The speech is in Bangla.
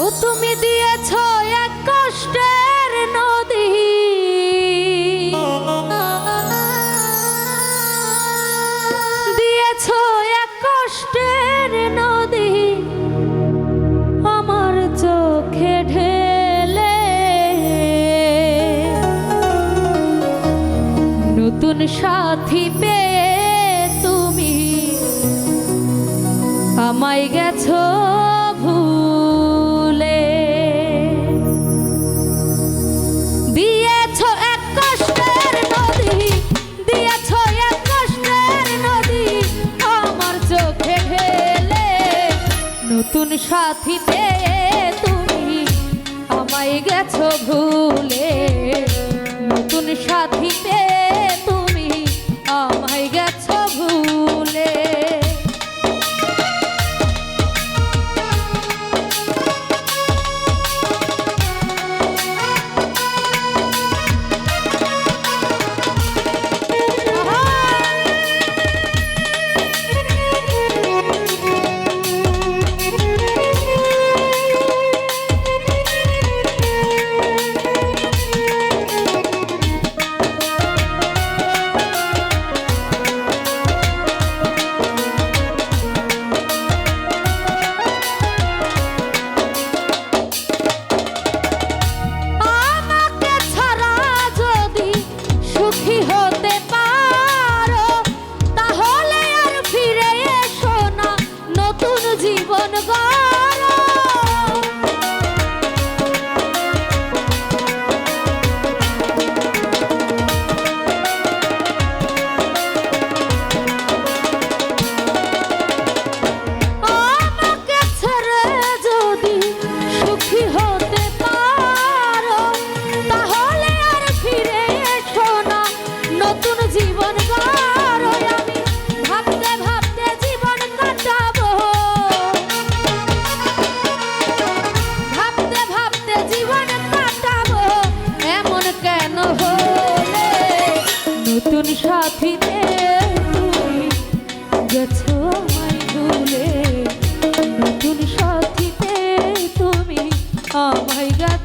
ও তুমি দিয়েছ এক কষ্টের নদী। দিয়েছ এক কষ্টের নদী। আমার চোখে ঢেলে। নতুন সাথী পেয়ে তুমি আমায় গেছো ভুল গেছো ভুলে? নতুন সাথীতে নতুন সাথীতে তুমি গেছো আমায় ভুলে। নতুন সাথীতে তুমি আমায় গেছো